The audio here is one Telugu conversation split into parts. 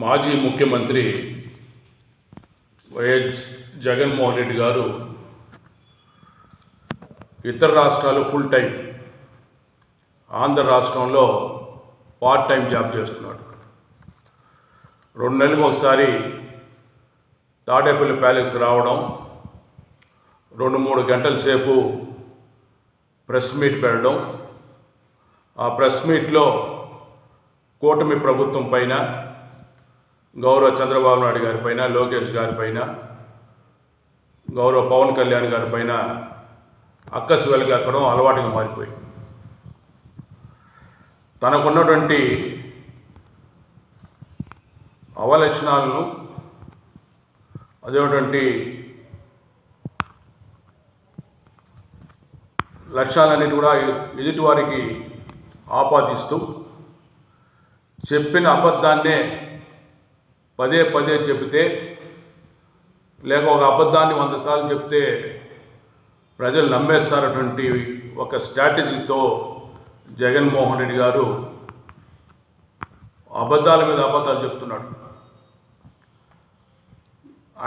మాజీ ముఖ్యమంత్రి వైఎస్ జగన్మోహన్ రెడ్డి గారు ఇతర రాష్ట్రాలు ఫుల్ టైం ఆంధ్ర రాష్ట్రంలో పార్ట్ టైం జాబ్ చేస్తున్నాడు. రెండు నెలలకు ఒకసారి తాడేపల్లి ప్యాలెస్ రావడం రెండు మూడు గంటల సేపు ప్రెస్ మీట్ పెట్టడం. ఆ ప్రెస్ మీట్లో కూటమి ప్రభుత్వం పైన గౌరవ చంద్రబాబు నాయుడు గారి పైన లోకేష్ గారి పైన గౌరవ పవన్ కళ్యాణ్ గారి పైన అక్కసు వెలగక్కడం అలవాటుగా మారిపోయింది. తనకున్నటువంటి అవలక్షణాలను అదేటువంటి లక్ష్యాలన్నిటి కూడా ఎదుటివారికి ఆపాదిస్తూ చెప్పిన అబద్ధాన్నే పదే పదే చెబితే లేక ఒక అబద్ధాన్ని వంద సార్లు చెప్తే ప్రజలు నమ్మేస్తారటువంటి ఒక స్ట్రాటజీతో జగన్మోహన్ రెడ్డి గారు అబద్ధాల మీద అబద్ధాలు చెప్తున్నాడు.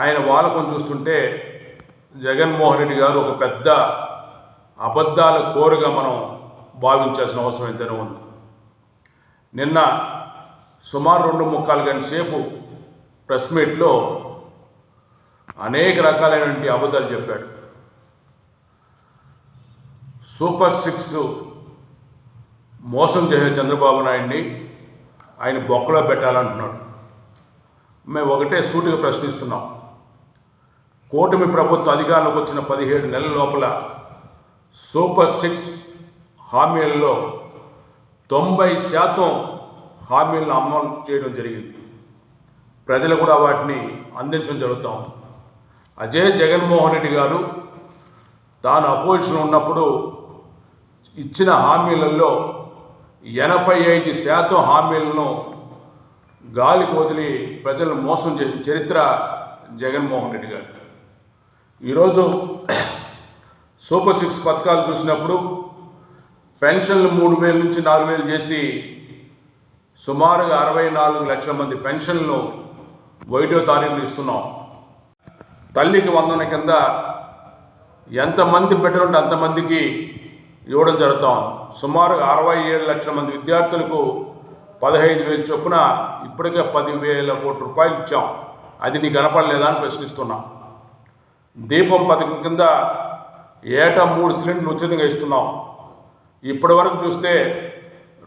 ఆయన వాలకం చూస్తుంటే జగన్మోహన్ రెడ్డి గారు ఒక పెద్ద అబద్ధాల కోరుగా మనం భావించాల్సిన అవసరం ఎంతైనా ఉంది. నిన్న సుమారు రెండు ముక్కాలు గంట సేపు ప్రెస్ మీట్లో అనేక రకాలైనటువంటి అబద్ధాలు చెప్పాడు. సూపర్ సిక్స్ మోసం చేసే చంద్రబాబు నాయుడిని ఆయన బొక్కలో పెట్టాలంటున్నాడు. మేము ఒకటే సూటిగా ప్రశ్నిస్తున్నాం. కూటమి ప్రభుత్వ అధికారంలోకి వచ్చిన పదిహేడు నెలల లోపల సూపర్ సిక్స్ హామీలలో తొంభై శాతం హామీలను అమలు చేయడం జరిగింది. ప్రజలు కూడా వాటిని అందించడం జరుగుతూ ఉంది. జగన్మోహన్ రెడ్డి గారు తాను అపోజిషన్ ఉన్నప్పుడు ఇచ్చిన హామీలలో ఎనభై ఐదు శాతం హామీలను గాలి వదిలి ప్రజలను మోసం చేసిన చరిత్ర జగన్మోహన్ రెడ్డి గారు. ఈరోజు సూపర్ సిక్స్ పథకాలు చూసినప్పుడు పెన్షన్లు మూడు వేల నుంచి నాలుగు వేలు చేసి సుమారుగా అరవై నాలుగు లక్షల మంది పెన్షన్లు వైడో తారీఖులు ఇస్తున్నాం. తల్లికి వందన కింద ఎంతమంది బిడ్డలుంటే అంతమందికి ఇవ్వడం జరుగుతాం. సుమారుగా అరవై ఏడు లక్షల మంది విద్యార్థులకు పదహైదు వేలు చొప్పున ఇప్పటికే పదివేల కోట్ల రూపాయలు ఇచ్చాం. అది నీకు కనపడలేదా అని ప్రశ్నిస్తున్నా. దీపం పథకం కింద ఏటా మూడు సిలిండర్లు ఉచితంగా ఇస్తున్నాం. ఇప్పటి వరకు చూస్తే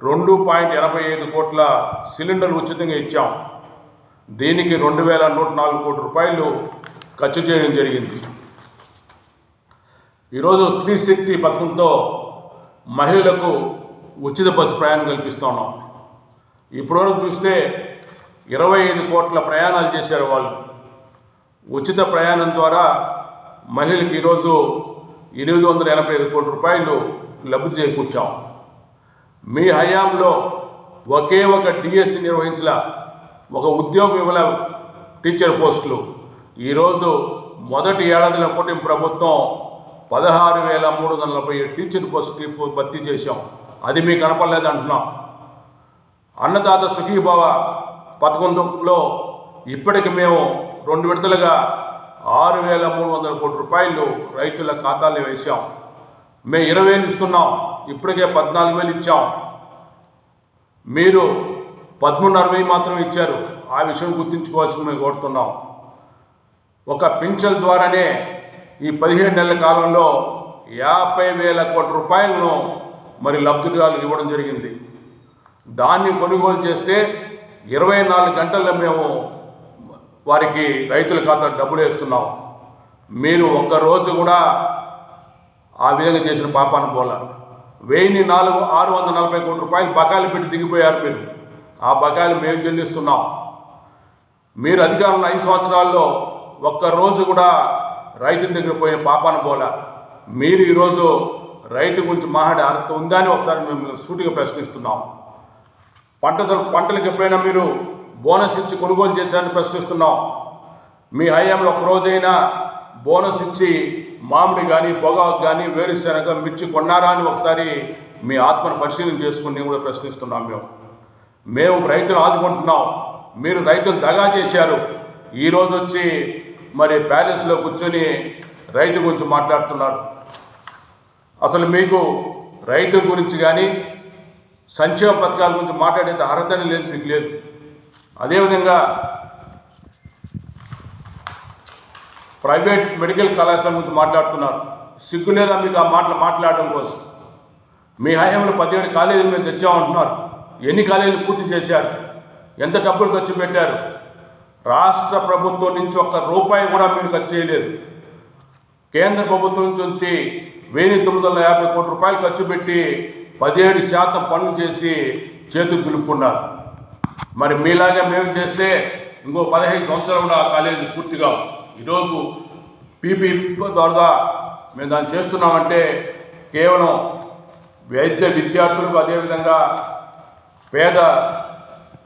రెండు పాయింట్ ఎనభై ఐదు కోట్ల సిలిండర్లు ఉచితంగా ఇచ్చాం. దీనికి రెండు వేల నూట నాలుగు కోట్ల రూపాయలు ఖర్చు చేయడం జరిగింది. ఈరోజు స్త్రీ శక్తి పథకంతో మహిళలకు ఉచిత బస్సు ప్రయాణం కల్పిస్తున్నాం ఇప్పటివరకు చూస్తే ఇరవై ఐదు కోట్ల ప్రయాణాలు చేశారు వాళ్ళు. ఉచిత ప్రయాణం ద్వారా మహిళలకు ఈరోజు ఎనిమిది వందల ఎనభై ఐదు కోట్ల రూపాయలు లబ్ధి చేకూర్చాం. మీ హయాంలో ఒకే ఒక డిఎస్సి నిర్వహించిన ఒక ఉద్యోగం ఇవ్వల టీచర్ పోస్టులు. ఈరోజు మొదటి ఏడాదిలో కూటమి ప్రభుత్వం పదహారు వేల మూడు వందల నలభై ఏడు టీచర్ పోస్ట్కి భర్తీ చేశాం. అది మీకు కనపడలేదు అంటున్నాం. అన్నదాత సుఖీభావ పథకంలో ఇప్పటికి మేము రెండు విడతలుగా ఆరు వేల మూడు వందల కోటి రూపాయలు రైతుల ఖాతాల్లో వేసాం మేము ఇరవై వేలు ఇస్తున్నాం. ఇప్పటికే పద్నాలుగు వేలు ఇచ్చాం. మీరు పదమూడున్నర వెయ్యి మాత్రం ఇచ్చారు. ఆ విషయం గుర్తుంచుకోవాల్సింది మేము కోరుతున్నాం. ఒక పింఛన్ ద్వారానే ఈ పదిహేడు నెలల కాలంలో యాభై వేల కోట్ల రూపాయలను మరి లబ్ధిదారులకు ఇవ్వడం జరిగింది. దాన్ని కొనుగోలు చేస్తే ఇరవై నాలుగు గంటల్లో మేము వారికి రైతుల ఖాతా డబ్బులు వేస్తున్నాం. మీరు ఒక్కరోజు కూడా ఆ విధంగా చేసిన పాపాన్ని పోల. వెయ్యి నాలుగు ఆరు వందల నలభై కోట్ల రూపాయలు బకాయిలు పెట్టి దిగిపోయారు మీరు. ఆ బకాయిలు మేము చెల్లిస్తున్నాం. మీరు అధికారంలో ఐదు సంవత్సరాల్లో ఒక్కరోజు కూడా రైతు దగ్గర పోయిన పాపాన పోల. మీరు ఈరోజు రైతు గురించి మాట్లాడే అర్థం ఉందా అని ఒకసారి మేము సూటిగా ప్రశ్నిస్తున్నాం. పంట పంటలకు ఎప్పుడైనా మీరు బోనస్ ఇచ్చి కొనుగోలు చేశారని ప్రశ్నిస్తున్నాం. మీ హయాంలో ఒక రోజైనా బోనస్ ఇచ్చి మామిడి కానీ పొగాకు కానీ వేరుశనగ మిర్చి కొన్నారా అని ఒకసారి మీ ఆత్మను పరిశీలన చేసుకుని కూడా ప్రశ్నిస్తున్నాం మేము. మేము రైతులు ఆదుకుంటున్నాం. మీరు రైతులు దగా చేశారు. ఈరోజు వచ్చి మరి ప్యాలెస్లో కూర్చొని రైతు గురించి మాట్లాడుతున్నారు. అసలు మీకు రైతు గురించి కానీ సంక్షేమ పథకాల గురించి మాట్లాడేది అర్హతనే లేదు మీకు లేదు. అదేవిధంగా ప్రైవేట్ మెడికల్ కళాశాల గురించి మాట్లాడుతున్నారు. సిగ్గు లేదా మీకు ఆ మాటలు మాట్లాడడం కోసం. మీ హయాంలో పదిహేడు కాలేజీలు మేము తెచ్చామంటున్నారు. ఎన్ని కాలేజీలు పూర్తి చేశారు. ఎంత డబ్బులు ఖర్చు పెట్టారు? రాష్ట్ర ప్రభుత్వం నుంచి ఒక్క రూపాయి కూడా మీరు ఖర్చు చేయలేదు. కేంద్ర ప్రభుత్వం నుంచి వెయ్యి తొమ్మిది వందల యాభై కోట్ల రూపాయలు ఖర్చు పెట్టి పదిహేడు శాతం పనులు చేసి చేతులు దులుపుకున్నారు. మరి మీలాగే మేము చేస్తే ఇంకో పదహైదు సంవత్సరాలు కూడా ఆ కాలేజీ పూర్తిగా ఈరోజు పీపీ ద్వారా మేము దాన్ని చేస్తున్నామంటే కేవలం వైద్య విద్యార్థులకు అదేవిధంగా పేద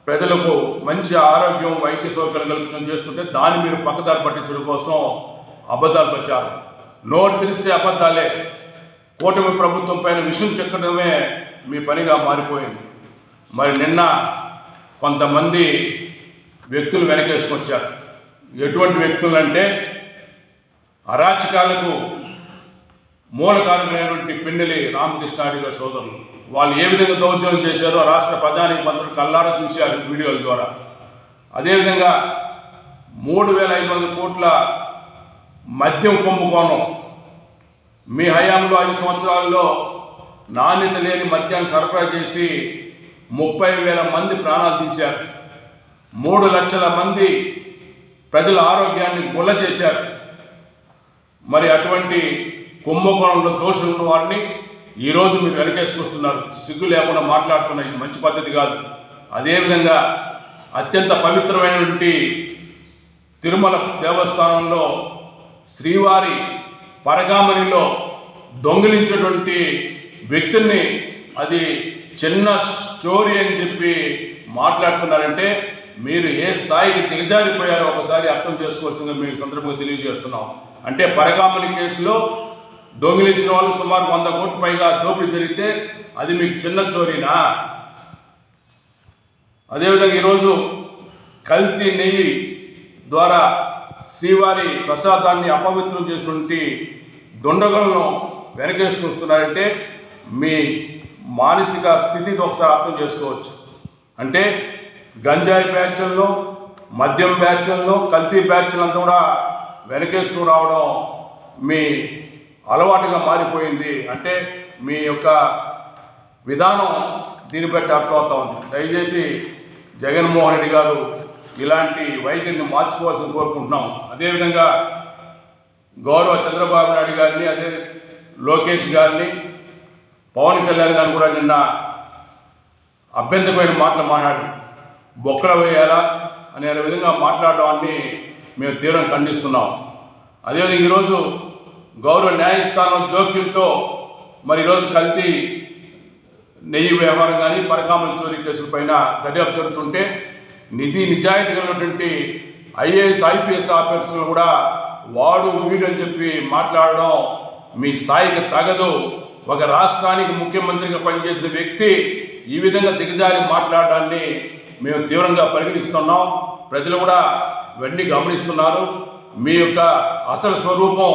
ప్రజలకు మంచి ఆరోగ్యం వైద్య సౌకర్యం కల్పించడం చేస్తుంటే దాన్ని మీరు పక్కదారి పట్టించడం కోసం అబద్ధాలు ప్రచారం. నోరు తెలిస్తే అబద్ధాలే. కూటమి ప్రభుత్వం పైన విషయం చెక్కడమే మీ పనిగా మారిపోయింది. మరి నిన్న కొంతమంది వ్యక్తులు వెనకేసుకొచ్చారు. ఎటువంటి వ్యక్తులు అంటే అరాచకాలకు మూలకాలమైనటువంటి పిన్నెలి రామకృష్ణాడిగ సోదరులు. వాళ్ళు ఏ విధంగా దౌర్జన్యం చేశారో రాష్ట్ర ప్రధాని మంత్రులు కల్లారా చూశారు వీడియోల ద్వారా. అదేవిధంగా మూడు వేల ఐదు వందల కోట్ల మద్యం కుంభకోణం. మీ హయాంలో ఐదు సంవత్సరాల్లో నాణ్యత లేని మద్యాన్ని సరఫరా చేసి ముప్పై వేల మంది ప్రాణాలు తీశారు. మూడు లక్షల మంది ప్రజల ఆరోగ్యాన్ని గుల్ల చేశారు మరి అటువంటి కుంభకోణంలో దోషులు ఉన్న వారిని ఈరోజు మీరు వెనకేసుకొస్తున్నారు. సిగ్గు లేకుండా మాట్లాడుతున్నారు ఇది మంచి పద్ధతి కాదు. అదేవిధంగా అత్యంత పవిత్రమైనటువంటి తిరుమల దేవస్థానంలో శ్రీవారి పరగామణిలో దొంగిలించేటువంటి వ్యక్తుల్ని అది చిన్న స్టోరీ అని చెప్పి మాట్లాడుతున్నారంటే మీరు ఏ స్థాయికి దిగజారిపోయారో ఒకసారి అర్థం చేసుకోవాల్సిందిగా మీకు సందర్భంగా తెలియజేస్తున్నాం. అంటే పరగామణి కేసులో దొంగిలించిన వాళ్ళు సుమారు వంద కోట్ల పైగా దోపిడీ జరిగితే అది మీకు చిన్న చోరీనా? అదేవిధంగా ఈరోజు కల్తీ నెయ్యి ద్వారా శ్రీవారి ప్రసాదాన్ని అపవిత్రం చేసినటువంటి దొండగలను వెనకేసుకొస్తున్నారంటే మీ మానసిక స్థితిని ఒకసారి అర్థం చేసుకోవచ్చు. అంటే గంజాయి బ్యాచ్ల్లో మద్యం బ్యాచ్ల్లో కల్తీ బ్యాచ్లంతా కూడా వెనకేసుకుని రావడం మీ అలవాటుగా మారిపోయింది అంటే మీ యొక్క విధానం దీన్ని బట్టి అర్థమవుతా ఉంది. దయచేసి జగన్మోహన్ రెడ్డి గారు ఇలాంటి వైఖరిని మార్చుకోవాల్సింది కోరుకుంటున్నాం అదేవిధంగా గౌరవ చంద్రబాబు నాయుడు గారిని అదే లోకేష్ గారిని పవన్ కళ్యాణ్ గారిని కూడా నిన్న అభ్యంతరమైన మాటలు మాట్లాడు బొక్కల వేయాలా అనే విధంగా మాట్లాడడాన్ని మేము తీవ్రంగా ఖండిస్తున్నాం అదేవిధంగా ఈరోజు గౌరవ న్యాయస్థానం జోక్యంతో మరి ఈరోజు కల్తీ నెయ్యి వ్యవహారం కానీ పరకామల చోరీ కేసుల పైన దర్యాప్తు జరుగుతుంటే నిధి నిజాయితీ కలిగినటువంటి ఐఏఎస్ ఐపీఎస్ ఆఫీసర్లు కూడా వాడు వీడు అని చెప్పి మాట్లాడడం మీ స్థాయికి తగదు. ఒక రాష్ట్రానికి ముఖ్యమంత్రిగా పనిచేసిన వ్యక్తి ఈ విధంగా దిగజారి మాట్లాడడాన్ని మేము తీవ్రంగా పరిగణిస్తున్నాం. ప్రజలు కూడా వెండి గమనిస్తున్నారు. మీ యొక్క అసలు స్వరూపం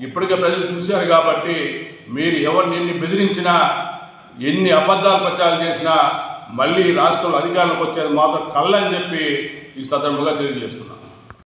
ఇప్పటికే ప్రజలు చూశారు కాబట్టి మీరు ఎవరిని ఎన్ని బెదిరించినా ఎన్ని అబద్ధాలు ప్రచారం చేసినా మళ్ళీ రాష్ట్రంలో అధికారంలోకి వచ్చేది మాత్రం కళ్ళని చెప్పి ఈ సందర్భంగా తెలియజేస్తున్నాను.